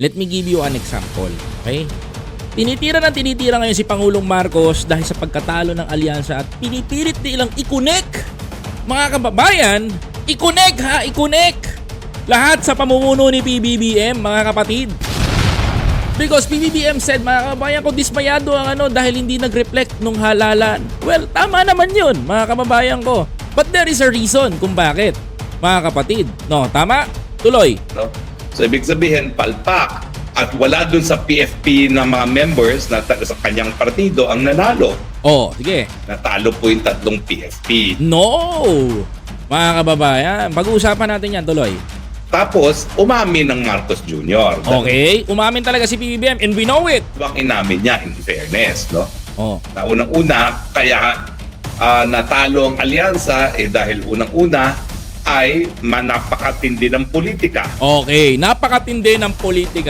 Let me give you an example. Okay? Tinitira ng tinitira ngayon si Pangulong Marcos dahil sa pagkatalo ng alyansa at pinipilit nilang ikunek. Mga kababayan, ikunek ha, ikunek! Lahat sa pamumuno ni PBBM, mga kapatid. Because PBBM said, mga kababayan ko, dismayado ang ano dahil hindi nag-reflect nung halalan. Well, tama naman yun, mga kababayan ko. But there is a reason kung bakit, mga kapatid. No, tama? Tuloy. No? So ibig sabihin, palpak. At wala dun sa PFP na mga members na taga sa kanyang partido ang nanalo. Oh, sige. Natalo po yung tatlong PFP. No! Mga kababayan, pag-uusapan natin yan, tuloy. Tapos, umamin ng Marcos Jr. Okay, umamin talaga si PBBM and we know it. Ang inamin niya in fairness, no? Oh, Na unang-una, kaya ah, natalo ang alyansa eh dahil unang-una ay manapakatindi ng politika. okay, napakatindi ng politika